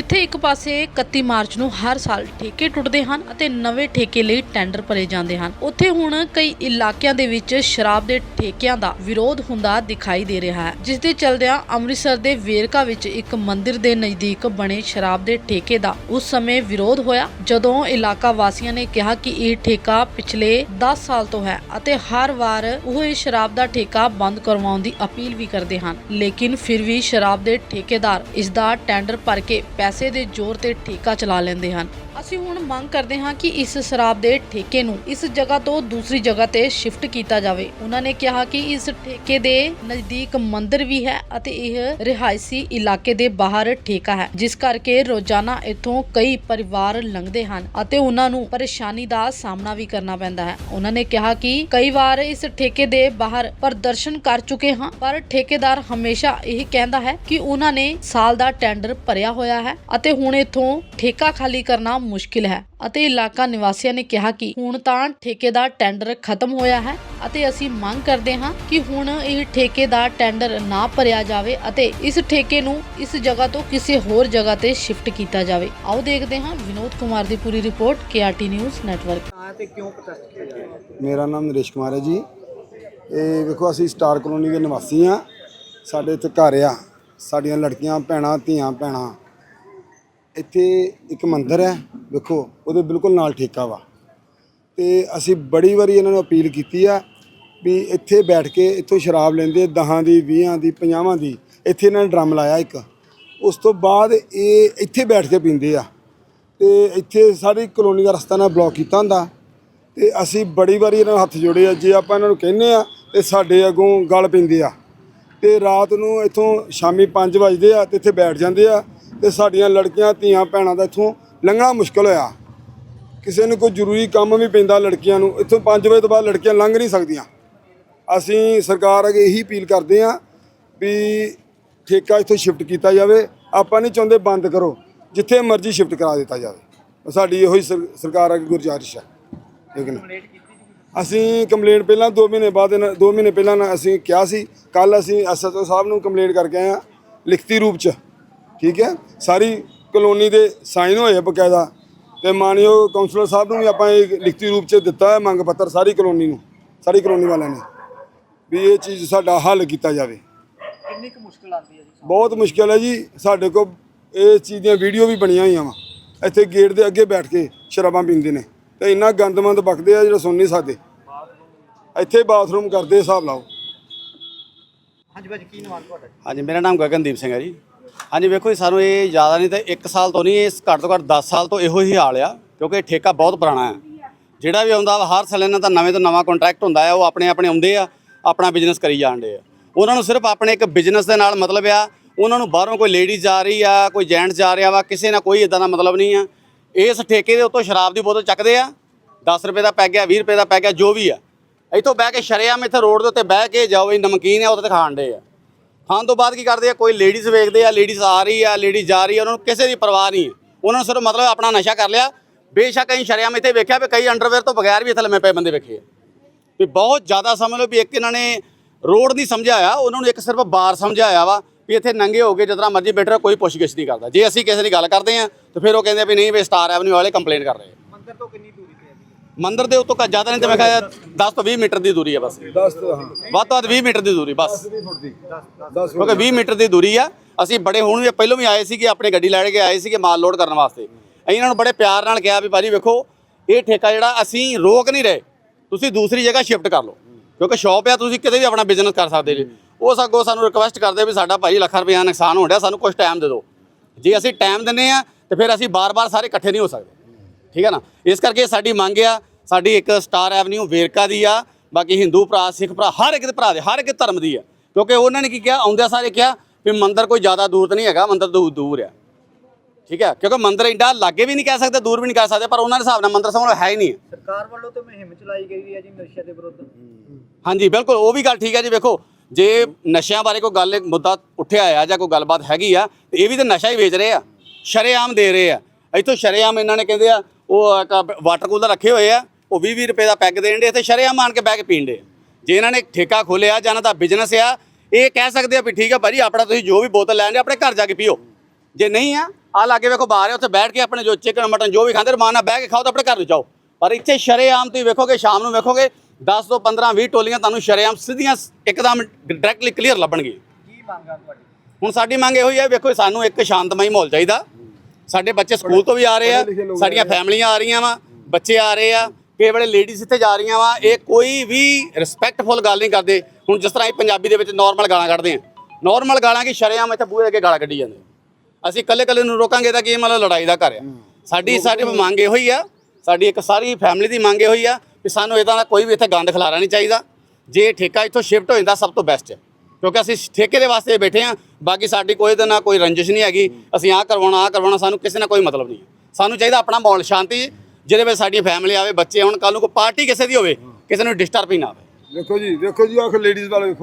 ਜਿੱਥੇ ਇੱਕ ਪਾਸੇ 31 ਮਾਰਚ ਨੂੰ ਹਰ ਸਾਲ ਠੇਕੇ ਟੁੱਟਦੇ ਹਨ ਅਤੇ ਨਵੇਂ ਠੇਕੇ ਲਈ ਟੈਂਡਰ ਭਰੇ ਜਾਂਦੇ ਹਨ। ਉੱਥੇ ਹੁਣ ਕਈ ਇਲਾਕਿਆਂ ਦੇ ਵਿੱਚ ਸ਼ਰਾਬ ਦੇ ਠੇਕਿਆਂ ਦਾ ਵਿਰੋਧ ਹੁੰਦਾ ਦਿਖਾਈ ਦੇ ਰਿਹਾ ਹੈ ਜਿਸ ਦੇ ਚਲਦਿਆਂ ਅੰਮ੍ਰਿਤਸਰ ਦੇ ਵੇਰਕਾ ਵਿੱਚ ਇੱਕ ਮੰਦਿਰ ਦੇ ਨਜ਼ਦੀਕ ਬਣੇ ਸ਼ਰਾਬ ਦੇ ਠੇਕੇ ਦਾ ਉਸ ਸਮੇਂ ਵਿਰੋਧ ਹੋਇਆ, ਜਦੋਂ ਇਲਾਕਾ ਵਾਸੀਆਂ ਨੇ ਕਿਹਾ ਕਿ ਇਹ ਠੇਕਾ ਪਿਛਲੇ 10 ਸਾਲ ਤੋਂ ਹੈ ਅਤੇ ਹਰ ਵਾਰ ਉਹ ਇਹ ਸ਼ਰਾਬ ਦਾ ਠੇਕਾ ਬੰਦ ਕਰਵਾਉਣ ਦੀ ਅਪੀਲ ਵੀ ਕਰਦੇ ਹਨ। ਲੇਕਿਨ ਫਿਰ ਵੀ ਸ਼ਰਾਬ ਦੇ ਠੇਕੇਦਾਰ ਇਸ ਦਾ ਟੈਂਡਰ ਭਰ ਕੇ ਪੈਸੇ ਪੈਸੇ ਦੇ ਜ਼ੋਰ ਤੇ ਠੇਕਾ ਚਲਾ ਲੈਂਦੇ ਹਨ। ਅਸੀਂ ਹੁਣ ਮੰਗ ਕਰਦੇ ਹਾਂ ਕਿ ਇਸ ਸ਼ਰਾਬ ਦੇ ਠੇਕੇ ਨੂੰ ਇਸ ਜਗ੍ਹਾ ਤੋਂ ਦੂਸਰੀ ਜਗ੍ਹਾ ਤੇ ਸ਼ਿਫਟ ਕੀਤਾ ਜਾਵੇ। ਉਹਨਾਂ ਨੇ ਕਿਹਾ ਕਿ ਇਸ ਠੇਕੇ ਦੇ ਨਜ਼ਦੀਕ ਮੰਦਿਰ ਵੀ ਹੈ ਅਤੇ ਇਹ ਰਿਹਾਇਸ਼ੀ ਇਲਾਕੇ ਦੇ ਬਾਹਰ ਠੇਕਾ ਹੈ, ਜਿਸ ਕਰਕੇ ਰੋਜ਼ਾਨਾ ਇੱਥੋਂ ਕਈ ਪਰਿਵਾਰ ਲੰਘਦੇ ਹਨ ਅਤੇ ਉਹਨਾਂ ਨੂੰ ਪਰੇਸ਼ਾਨੀ ਦਾ ਸਾਹਮਣਾ ਵੀ ਕਰਨਾ ਪੈਂਦਾ ਹੈ। ਉਹਨਾਂ ਨੇ ਕਿਹਾ ਕਿ ਕਈ ਵਾਰ ਇਸ ਠੇਕੇ ਦੇ ਬਾਹਰ ਪ੍ਰਦਰਸ਼ਨ ਕਰ ਚੁੱਕੇ ਹਾਂ, ਪਰ ਠੇਕੇਦਾਰ ਹਮੇਸ਼ਾ ਇਹ ਕਹਿੰਦਾ ਹੈ ਕਿ ਉਹਨਾਂ ਨੇ ਸਾਲ ਦਾ ਟੈਂਡਰ ਭਰਿਆ ਹੋਇਆ ਹੈ ਅਤੇ ਹੁਣ ਇੱਥੋਂ ਠੇਕਾ ਖਾਲੀ ਕਰਨਾ ਮੁਸ਼ਕਿਲ ਹੈ। ਅਤੇ ਇਲਾਕਾ ਨਿਵਾਸੀਆਂ ਨੇ ਕਿਹਾ ਕਿ ਹੁਣ ਤਾਂ ਠੇਕੇ ਦਾ ਟੈਂਡਰ ਖਤਮ ਹੋਇਆ ਹੈ ਅਤੇ ਅਸੀਂ ਮੰਗ ਕਰਦੇ ਹਾਂ ਕਿ ਹੁਣ ਇਹ ਠੇਕੇ ਦਾ ਟੈਂਡਰ ਨਾ ਭਰਿਆ ਜਾਵੇ ਅਤੇ ਇਸ ਠੇਕੇ ਨੂੰ ਇਸ ਜਗ੍ਹਾ ਤੋਂ ਕਿਸੇ ਹੋਰ ਜਗ੍ਹਾ ਤੇ ਸ਼ਿਫਟ ਕੀਤਾ ਜਾਵੇ। ਆਓ ਦੇਖਦੇ ਹਾਂ ਵਿਨੋਦ ਕੁਮਾਰ ਦੀ ਪੂਰੀ ਰਿਪੋਰਟ ਕੇਆਰਟੀ ਨਿਊਜ਼ ਨੈਟਵਰਕ। ਆ ਤੇ ਕਿਉਂ ਪ੍ਰੋਟੈਸਟ ਕੀਤਾ ਜਾ ਰਿਹਾ? ਮੇਰਾ ਨਾਮ ਨਰੇਸ਼ ਕੁਮਾਰ ਹੈ ਜੀ। ਇਹ ਵੇਖੋ ਅਸੀਂ ਸਟਾਰ ਕਲੋਨੀ ਦੇ ਨਿਵਾਸੀ ਆ ਸਾਡੇ ਇੱਥੇ ਘਰ ਆ। ਸਾਡੀਆਂ ਲੜਕੀਆਂ ਭੈਣਾਂ ਧੀਆਂ ਭੈਣਾਂ ਇੱਥੇ ਇੱਕ ਮੰਦਿਰ ਹੈ, ਵੇਖੋ, ਉਹਦੇ ਬਿਲਕੁਲ ਨਾਲ ਠੇਕਾ ਵਾ। ਤੇ ਅਸੀਂ ਬੜੀ ਵਾਰੀ ਇਹਨਾਂ ਨੂੰ ਅਪੀਲ ਕੀਤੀ ਆ ਵੀ ਇੱਥੇ ਬੈਠ ਕੇ ਇੱਥੋਂ ਸ਼ਰਾਬ ਲੈਂਦੇ ਦਹਾਂ ਦੀ 20 ਦੀ 50 ਦੀ, ਇੱਥੇ ਇਹਨਾਂ ਨੇ ਡਰਮ ਲਾਇਆ ਇੱਕ। ਉਸ ਤੋਂ ਬਾਅਦ ਇਹ ਇੱਥੇ ਬੈਠ ਕੇ ਪੀਂਦੇ ਆ। ਤੇ ਇੱਥੇ ਸਾਰੀ ਕਲੋਨੀ ਦਾ ਰਸਤਾ ਨਾ ਬਲੌਕ ਕੀਤਾ ਹੁੰਦਾ। ਤੇ ਅਸੀਂ ਬੜੀ ਵਾਰੀ ਇਹਨਾਂ ਨੂੰ ਹੱਥ ਜੋੜੇ ਆ, ਜੇ ਆਪਾਂ ਇਹਨਾਂ ਨੂੰ ਕਹਿੰਨੇ ਆ, ਤੇ ਸਾਡੇ ਅੱਗੋਂ ਗਲ ਪੈਂਦੇ ਆ। ਤੇ ਰਾਤ ਨੂੰ ਇੱਥੋਂ ਸ਼ਾਮੀ 5 ਵਜਦੇ ਆ, ਤੇ ਇੱਥੇ ਬੈਠ ਜਾਂਦੇ ਆ। ਤੇ ਸਾਡੀਆਂ ਲੜਕੀਆਂ, ਧੀਆਂ, ਭੈਣਾਂ ਦਾ ਇੱਥੋਂ ਲੰਘਣਾ ਮੁਸ਼ਕਲ ਹੋਇਆ। ਕਿਸੇ ਨੂੰ ਕੋਈ ਜ਼ਰੂਰੀ ਕੰਮ ਵੀ ਪੈਂਦਾ ਲੜਕੀਆਂ ਨੂੰ, ਇੱਥੋਂ 5 ਵਜੇ ਤੋਂ ਬਾਅਦ ਲੜਕੀਆਂ ਲੰਘ ਨਹੀਂ ਸਕਦੀਆਂ। ਅਸੀਂ ਸਰਕਾਰ ਅੱਗੇ ਇਹੀ ਅਪੀਲ ਕਰਦੇ ਹਾਂ ਵੀ ਠੇਕਾ ਇੱਥੋਂ ਸ਼ਿਫਟ ਕੀਤਾ ਜਾਵੇ। ਆਪਾਂ ਨਹੀਂ ਚਾਹੁੰਦੇ ਬੰਦ ਕਰੋ, ਜਿੱਥੇ ਮਰਜ਼ੀ ਸ਼ਿਫਟ ਕਰਾ ਦਿੱਤਾ ਜਾਵੇ। ਸਾਡੀ ਇਹੋ ਹੀ ਸਰ- ਸਰਕਾਰ ਅੱਗੇ ਗੁਜ਼ਾਰਿਸ਼ ਹੈ। ਠੀਕ ਹੈ ਨਾ? ਅਸੀਂ ਕੰਪਲੇਂਟ ਪਹਿਲਾਂ 2 ਮਹੀਨੇ ਬਾਅਦ 2 ਮਹੀਨੇ ਪਹਿਲਾਂ ਅਸੀਂ ਕਿਹਾ ਸੀ ਕੱਲ ਅਸੀਂ ਐਸਐਚਓ ਸਾਹਿਬ ਨੂੰ ਕੰਪਲੇਂਟ ਕਰਕੇ ਆਏ ਆ ਲਿਖਤੀ ਰੂਪ ਚ। ਠੀਕ ਹੈ? ਸਾਰੀ ਕਲੋਨੀ ਦੇ ਸਾਈਨ ਹੋਏ ਆ ਬਕਾਇਦਾ। ਤੇ ਮਾਨਯੋਗ ਕਾਉਂਸਲਰ ਸਾਹਿਬ ਨੂੰ ਵੀ ਆਪਾਂ ਇਹ ਲਿਖਤੀ ਰੂਪ ਚ ਦਿੱਤਾ ਹੈ ਮੰਗ ਪੱਤਰ ਸਾਰੀ ਕਲੋਨੀ ਨੂੰ ਸਾਰੀ ਕਲੋਨੀ ਵਾਲਿਆਂ ਨੇ ਵੀ ਇਹ ਚੀਜ਼ ਸਾਡਾ ਹੱਲ ਕੀਤਾ ਜਾਵੇ। ਕਿੰਨੀ ਕੁ ਮੁਸ਼ਕਲ ਆਉਂਦੀ ਹੈ ਜੀ? ਬਹੁਤ ਮੁਸ਼ਕਿਲ ਹੈ ਜੀ। ਸਾਡੇ ਕੋਲ ਇਹ ਚੀਜ਼ ਦੀਆਂ ਵੀਡੀਓ ਵੀ ਬਣੀਆਂ ਹੋਈਆਂ ਵਾ। ਇੱਥੇ ਗੇਟ ਦੇ ਅੱਗੇ ਬੈਠ ਕੇ ਸ਼ਰਾਬਾਂ ਪੀਂਦੇ ਨੇ। ਤੇ ਇੰਨਾ ਗੰਦਮੰਦ ਬਕਦੇ ਆ ਜਿਹੜਾ ਸੁਣ ਨਹੀਂ ਸਕਦੇ। ਇੱਥੇ ਬਾਥਰੂਮ ਕਰਦੇ ਹਿਸਾਬ ਲਾਓ। ਹਾਂਜੀ ਭਾਜੀ ਕੀ ਨਾਮ ਤੁਹਾਡਾ? ਹਾਂਜੀ ਮੇਰਾ ਨਾਮ ਗਗਨਦੀਪ ਸਿੰਘ ਹੈ ਜੀ। ਹਾਂਜੀ, ਵੇਖੋ ਜੀ, ਸਾਨੂੰ ਇਹ ਜ਼ਿਆਦਾ ਨਹੀਂ ਤਾਂ 1 ਸਾਲ ਤੋਂ ਨਹੀਂ ਇਹ ਘੱਟ ਤੋਂ ਘੱਟ 10 ਸਾਲ ਤੋਂ ਇਹੋ ਹੀ ਹਾਲ ਆ, ਕਿਉਂਕਿ ਇਹ ਠੇਕਾ ਬਹੁਤ ਪੁਰਾਣਾ ਹੈ ਜਿਹੜਾ ਵੀ ਆਉਂਦਾ ਵਾ, ਹਰ ਸਾਲ ਇਹਨਾਂ ਦਾ ਨਵੇਂ ਤੋਂ ਨਵਾਂ ਕੰਟਰੈਕਟ ਹੁੰਦਾ ਆ, ਉਹ ਆਪਣੇ ਆਪਣੇ ਆਉਂਦੇ ਆ, ਆਪਣਾ ਬਿਜ਼ਨਸ ਕਰੀ ਜਾਂਦੇ ਆ। ਉਹਨਾਂ ਨੂੰ ਸਿਰਫ ਆਪਣੇ ਇੱਕ ਬਿਜ਼ਨਸ ਦੇ ਨਾਲ ਮਤਲਬ ਆ, ਉਹਨਾਂ ਨੂੰ ਬਾਹਰੋਂ ਕੋਈ ਲੇਡੀਜ਼ ਜਾ ਰਹੀ ਆ, ਕੋਈ ਜੈਂਟਸ ਜਾ ਰਿਹਾ ਵਾ, ਕਿਸੇ ਨਾਲ ਕੋਈ ਇਦਾਂ ਦਾ ਮਤਲਬ ਨਹੀਂ ਆ। ਇਸ ਠੇਕੇ ਦੇ ਉੱਤੋਂ ਸ਼ਰਾਬ ਦੀ ਬੋਤਲ ਚੱਕਦੇ ਆ 10 ਰੁਪਏ ਦਾ ਪੈ ਗਿਆ 20 ਰੁਪਏ ਦਾ ਪੈ ਗਿਆ, ਜੋ ਵੀ ਆ। ਇੱਥੋਂ ਬਹਿ ਕੇ ਸ਼ਰੇਆਮ ਇੱਥੇ ਰੋਡ ਦੇ ਉੱਤੇ ਬਹਿ ਕੇ ਜਾਓ ਇਹ ਨਮਕੀਨ ਆ ਉਹਦੇ ਤੇ ਖਾਣ ਦੇ ਆ। ਖਾਣ ਤੋਂ ਬਾਅਦ ਕੀ ਕਰਦੇ ਆ, ਕੋਈ ਲੇਡੀਜ਼ ਵੇਖਦੇ ਆ ਲੇਡੀਜ਼ ਆ ਰਹੀ ਆ ਲੇਡੀਜ਼ ਜਾ ਰਹੀ ਆ, ਉਹਨਾਂ ਨੂੰ ਕਿਸੇ ਦੀ ਪਰਵਾਹ ਨਹੀਂ ਉਹਨਾਂ ਨੂੰ ਸਿਰਫ ਮਤਲਬ ਆਪਣਾ ਨਸ਼ਾ ਕਰ ਲਿਆ। ਬੇਸ਼ੱਕ ਅਸੀਂ ਸ਼ਰਿਆਮ ਇੱਥੇ ਵੇਖਿਆ ਵੀ ਕਈ ਅੰਡਰਵੇਅਰ ਤੋਂ ਬਗੈਰ ਵੀ ਇੱਥੇ ਲੰਮੇ ਪਏ ਬੰਦੇ ਵੇਖੇ ਵੀ ਬਹੁਤ ਜ਼ਿਆਦਾ ਸਮਝ ਲਓ ਵੀ ਇੱਕ ਇਹਨਾਂ ਨੇ ਰੋਡ ਨਹੀਂ ਸਮਝਾਇਆ ਉਹਨਾਂ ਨੂੰ ਇੱਕ ਸਿਰਫ ਬਾਰ ਸਮਝਾਇਆ ਵਾ ਵੀ ਇੱਥੇ ਨੰਗੇ ਹੋ ਕੇ ਜਿਤਨਾ ਮਰਜ਼ੀ ਬੈਠ ਕੋਈ ਪੁੱਛਗਿੱਛ ਨਹੀਂ ਕਰਦਾ। ਜੇ ਅਸੀਂ ਕਿਸੇ ਦੀ ਗੱਲ ਕਰਦੇ ਆ, ਤਾਂ ਫਿਰ ਉਹ ਕਹਿੰਦੇ ਵੀ ਨਹੀਂ, ਵੀ ਸਟਾਰ ਐਵਨਿਊ ਵਾਲੇ ਕੰਪਲੇਂਟ ਕਰ ਰਹੇ ਆ। ਤੋਂ ਕਿੰਨੀ ਦੂਰੀ? ਮੰਦਿਰ ਦੇ ਉੱਤੋਂ ਕ- ਜ਼ਿਆਦਾ ਨਹੀਂ ਤੇ ਮੈਂ ਕਿਹਾ 10 ਤੋਂ 20 ਮੀਟਰ ਦੀ ਦੂਰੀ ਆ ਬਸ। 10 ਤੋਂ ਹਾਂ। ਵੱਧ ਤੋਂ ਵੱਧ 20 ਮੀਟਰ ਦੀ ਦੂਰੀ ਬਸ। 10 ਫੁੱਟ ਦੀ 10 ਕਿਉਂਕਿ 20 ਮੀਟਰ ਦੀ ਦੂਰੀ ਆ। ਅਸੀਂ ਬੜੇ ਹੁਣ ਵੀ ਪਹਿਲਾਂ ਵੀ ਆਏ ਸੀਗੇ ਆਪਣੀ ਗੱਡੀ ਲੈਣ ਕੇ ਆਏ ਸੀਗੇ ਮਾਲ ਲੋਡ ਕਰਨ ਵਾਸਤੇ। ਅਸੀਂ ਇਹਨਾਂ ਨੂੰ ਬੜੇ ਪਿਆਰ ਨਾਲ ਕਿਹਾ ਵੀ ਭਾਜੀ ਵੇਖੋ ਇਹ ਠੇਕਾ ਜਿਹੜਾ ਅਸੀਂ ਰੋਕ ਨਹੀਂ ਰਹੇ। ਤੁਸੀਂ ਦੂਸਰੀ ਜਗ੍ਹਾ ਸ਼ਿਫਟ ਕਰ ਲਓ। ਕਿਉਂਕਿ ਸ਼ਾਪ ਆ ਤੁਸੀਂ ਕਿਤੇ ਵੀ ਆਪਣਾ ਬਿਜ਼ਨਸ ਕਰ ਸਕਦੇ ਜੀ। ਉਹ ਸਗੋਂ ਸਾਨੂੰ ਰਿਕੁਐਸਟ ਕਰਦੇ ਵੀ ਸਾਡਾ ਭਾਜੀ ਲੱਖਾਂ ਰੁਪਏ ਦਾ ਨੁਕਸਾਨ ਹੋ ਰਿਹਾ ਸਾਨੂੰ ਕੁਝ ਟਾਈਮ ਦੇ ਦਿਓ। ਜੇ ਅਸੀਂ ਟਾਈਮ ਦਿੰਨੇ ਆ ਤੇ ਫਿਰ ਅਸੀਂ ਬਾਰ-ਬਾਰ ਸਾਰੇ ਇਕੱਠੇ ਨਹੀਂ ਹੋ ਸਕਦੇ। ਠੀਕ ਹੈ ਨਾ? ਇਸ ਕਰਕੇ ਸਾਡੀ ਮੰਗ ਆ ਸਾਡੀ ਇੱਕ ਸਟਾਰ ਐਵਨਿਊ ਵੇਰਕਾ ਦੀ ਆ ਬਾਕੀ ਹਿੰਦੂ ਭਰਾ ਸਿੱਖ ਭਰਾ ਹਰ ਇੱਕ ਦੇ ਭਰਾ ਦੇ ਹਰ ਇੱਕ ਧਰਮ ਦੀ ਆ। ਕਿਉਂਕਿ ਉਹਨਾਂ ਨੇ ਕੀ ਕਿਹਾ? ਆਉਂਦਿਆਂ ਸਾਰੇ ਕਿਹਾ ਵੀ ਮੰਦਿਰ ਕੋਈ ਜ਼ਿਆਦਾ ਦੂਰ ਤਾਂ ਨਹੀਂ ਹੈਗਾ ਮੰਦਿਰ ਦੂਰ ਦੂਰ ਆ। ਠੀਕ ਹੈ? ਕਿਉਂਕਿ ਮੰਦਿਰ ਇੰਡਾ ਲਾਗੇ ਵੀ ਨਹੀਂ ਕਹਿ ਸਕਦੇ ਦੂਰ ਵੀ ਨਹੀਂ ਕਹਿ ਸਕਦੇ ਪਰ ਉਹਨਾਂ ਦੇ ਹਿਸਾਬ ਨਾਲ ਮੰਦਿਰ ਸਮਝ ਹੈ ਹੀ ਨਹੀਂ ਸਰਕਾਰ ਵੱਲੋਂ ਤੇ ਮੁਹਿੰਮ ਚਲਾਈ ਗਈ ਹੈ ਜੀ ਨਸ਼ੇ ਦੇ ਵਿਰੁੱਧ। ਹਾਂਜੀ ਬਿਲਕੁਲ ਉਹ ਵੀ ਗੱਲ ਠੀਕ ਹੈ ਜੀ ਵੇਖੋ ਜੇ ਨਸ਼ਿਆਂ ਬਾਰੇ ਕੋਈ ਗੱਲ ਮੁੱਦਾ ਉੱਠਿਆ ਆ ਜਾਂ ਕੋਈ ਗੱਲਬਾਤ ਹੈਗੀ ਆ ਤੇ ਇਹ ਵੀ ਤਾਂ ਨਸ਼ਾ ਹੀ ਵੇਚ ਰਹੇ ਆ ਸ਼ਰੇਆਮ ਦੇ ਰਹੇ ਆ। ਇੱਥੋਂ ਸ਼ਰੇਆਮ ਇਹਨਾਂ ਨੇ ਕਹਿੰਦੇ ਆ ਉਹ ਇੱਕ ਵਾਟਰ ਕੂਲਰ ਰੱਖੇ ਹੋਏ ਆ ਉਹ 20 20 ਰੁਪਏ ਦਾ ਪੈਗ ਦੇਣ ਦੇ ਇੱਥੇ ਸ਼ਰੇਆਮ ਆਣ ਕੇ ਬਹਿ ਕੇ ਪੀਣ ਦੇ ਜੇ ਇਹਨਾਂ ਨੇ ਠੇਕਾ ਖੋਲਿਆ ਜਾਂ ਇਹਨਾਂ ਦਾ ਬਿਜ਼ਨਸ ਆ ਇਹ ਕਹਿ ਸਕਦੇ ਆ ਵੀ ਠੀਕ ਆ ਭਾਜੀ ਆਪਣਾ ਤੁਸੀਂ ਜੋ ਵੀ ਬੋਤਲ ਲੈਣ ਦੇ ਆਪਣੇ ਘਰ ਜਾ ਕੇ ਪੀਓ। ਜੇ ਨਹੀਂ ਆ ਆ ਲਾਗੇ ਵੇਖੋ ਬਾਹਰ ਹੈ ਉੱਥੇ ਬੈਠ ਕੇ ਆਪਣੇ ਜੋ ਚਿਕਨ ਮਟਨ ਜੋ ਵੀ ਖਾਂਦੇ ਰਮਾਨ ਨਾਲ ਬਹਿ ਕੇ ਖਾਓ ਤਾਂ ਆਪਣੇ ਘਰ ਨੂੰ ਜਾਓ। ਪਰ ਇੱਥੇ ਸ਼ਰੇਆਮ ਤੁਸੀਂ ਵੇਖੋਗੇ ਸ਼ਾਮ ਨੂੰ ਵੇਖੋਗੇ 10 ਤੋਂ 15 20 ਟੋਲੀਆਂ ਤੁਹਾਨੂੰ ਸ਼ਰੇਆਮ ਸਿੱਧੀਆਂ ਇੱਕਦਮ ਡਾਇਰੈਕਟਲੀ ਕਲੀਅਰ ਲੱਭਣਗੀਆਂ। ਕੀ ਮੰਗ ਆ ਤੁਹਾਡੀ? ਹੁਣ ਸਾਡੀ ਮੰਗ ਇਹੋ ਹੀ ਹੈ ਵੇਖੋ ਸਾਨੂੰ ਇੱਕ ਸ਼ਾਂਤਮਈ ਮਾਹੌਲ ਚਾਹੀਦਾ। ਸਾਡੇ ਬੱਚੇ ਸਕੂਲ ਤੋਂ ਵੀ ਆ ਰਹੇ ਆ ਸਾਡੀਆਂ ਫੈਮਲੀਆਂ ਆ ਰਹੀਆਂ ਵਾ ਬੱਚੇ ਆ ਰਹੇ ਆ ਕਈ ਵੇਲੇ ਲੇਡੀਜ਼ ਇੱਥੇ ਜਾ ਰਹੀਆਂ ਵਾ ਇਹ ਕੋਈ ਵੀ ਰਿਸਪੈਕਟਫੁਲ ਗੱਲ ਨਹੀਂ ਕਰਦੇ। ਹੁਣ ਜਿਸ ਤਰ੍ਹਾਂ ਇਹ ਪੰਜਾਬੀ ਦੇ ਵਿੱਚ ਨਾਰਮਲ ਗਾਲਾਂ ਕੱਢਦੇ ਆ ਨਾਰਮਲ ਗਾਲਾਂ ਕੀ ਸ਼ਰੇਆਮ ਇੱਥੇ ਬੂਹੇ ਅੱਗੇ ਗਾਲਾਂ ਕੱਢੀ ਜਾਂਦੇ ਅਸੀਂ ਇਕੱਲੇ ਇਕੱਲੇ ਨੂੰ ਰੋਕਾਂਗੇ ਤਾਂ ਕੀ ਮਤਲਬ ਲੜਾਈ ਦਾ ਘਰ ਆ। ਸਾਡੀ ਸਾਡੀ ਮੰਗ ਇਹੋ ਹੀ ਆ ਸਾਡੀ ਇੱਕ ਸਾਰੀ ਫੈਮਿਲੀ ਦੀ ਮੰਗ ਇਹੋ ਹੀ ਆ ਕਿ ਸਾਨੂੰ ਇਦਾਂ ਦਾ ਕੋਈ ਵੀ ਇੱਥੇ ਗੰਦ ਖਿਲਾਰਾ ਨਹੀਂ ਚਾਹੀਦਾ। ਜੇ ਠੇਕਾ ਇੱਥੋਂ ਸ਼ਿਫਟ ਹੋ ਜਾਂਦਾ ਸਭ ਤੋਂ ਬੈਸਟ ਹੈ ਕਿਉਂਕਿ ਅਸੀਂ ਠੇਕੇ ਦੇ ਵਾਸਤੇ ਬੈਠੇ ਆ ਬਾਕੀ ਸਾਡੀ ਕੋਈ ਇਹਦੇ ਨਾਲ ਕੋਈ ਰੰਜਿਸ਼ ਨਹੀਂ ਹੈਗੀ। ਅਸੀਂ ਆਹ ਕਰਵਾਉਣਾ ਆਹ ਕਰਵਾਉਣਾ ਸਾਨੂੰ ਕਿਸੇ ਨਾਲ ਕੋਈ ਮਤਲਬ ਨਹੀਂ। ਸਾਨੂੰ ਚਾਹੀਦਾ ਆਪਣਾ ਮਾਹੌਲ ਸ਼ਾਂਤੀ ਜਿਹਦੇ ਵਿੱਚ ਸਾਡੀ ਫੈਮਿਲੀ ਆਵੇ ਬੱਚੇ ਹੁਣ ਕੱਲ ਨੂੰ ਕੋਈ ਪਾਰਟੀ ਕਿਸੇ ਦੀ ਹੋਵੇ ਕਿਸੇ ਨੂੰ ਡਿਸਟਰਬ ਹੀ ਨਾ ਆਵੇ। ਦੇਖੋ ਜੀ ਦੇਖੋ ਜੀ ਆਖ ਲੇਡੀਜ਼ ਵਾਲੇ ਵੇਖੋ।